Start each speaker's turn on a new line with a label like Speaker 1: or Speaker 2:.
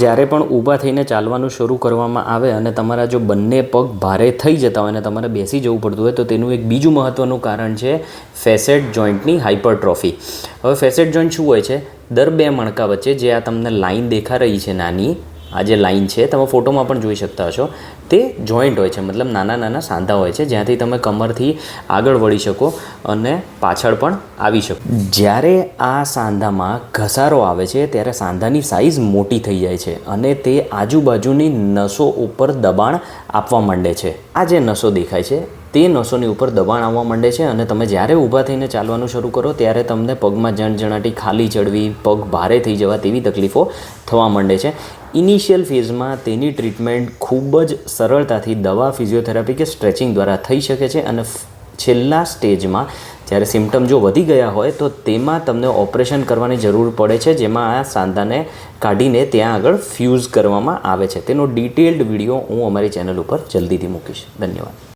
Speaker 1: જ્યારે પણ ઊભા થઈને ચાલવાનું શરૂ કરવામાં આવે અને તમારા જો બંને પગ ભારે થઈ જતા હોય અને તમારે બેસી જવું પડતું હોય, તો તેનું એક બીજું મહત્ત્વનું કારણ છે ફેસેટ જોઈન્ટની હાઇપરટ્રોફી હવે ફેસેટ જોઈન્ટ શું હોય છે? દર બે મણકા વચ્ચે જે આ તમને લાઈન દેખા રહી છે નાની આ જે લાઈન છે, તમે ફોટોમાં પણ જોઈ શકતા હશો. તે જોઈન્ટ હોય છે, મતલબ નાના નાના સાંધા હોય છે, જ્યાંથી તમે કમરથી આગળ વળી શકો અને પાછળ પણ આવી શકો. જ્યારે આ સાંધામાં ઘસારો આવે છે, ત્યારે સાંધાની સાઇઝ મોટી થઈ જાય છે અને તે આજુબાજુની નસો ઉપર દબાણ આપવા માંડે છે. આ જે નસો દેખાય છે તે નસોની ઉપર દબાણ આવવા માંડે છે અને તમે જ્યારે ઊભા થઈને ચાલવાનું શરૂ કરો ત્યારે તમને પગમાં જણજણાટી ખાલી ચડવી, પગ ભારે થઈ જવા તેવી તકલીફો થવા માંડે છે. ઇનિશિયલ ફેઝમાં તેની ટ્રીટમેન્ટ ખૂબ જ સરળતાથી દવા ફિઝિયોથેરાપી કે સ્ટ્રેચિંગ દ્વારા થઈ શકે છે અને છેલ્લા સ્ટેજમાં જ્યારે સિમ્ટમ જો વધી ગયા હોય તો તેમાં તમને ઓપરેશન કરવાની જરૂર પડે છે જેમાં આ સાંધાને કાઢીને ત્યાં આગળ ફ્યુઝ કરવામાં આવે છે. તેનો ડિટેલ્ડ વીડિયો હું અમારી ચેનલ ઉપર જલ્દીથી મૂકીશ. ધન્યવાદ.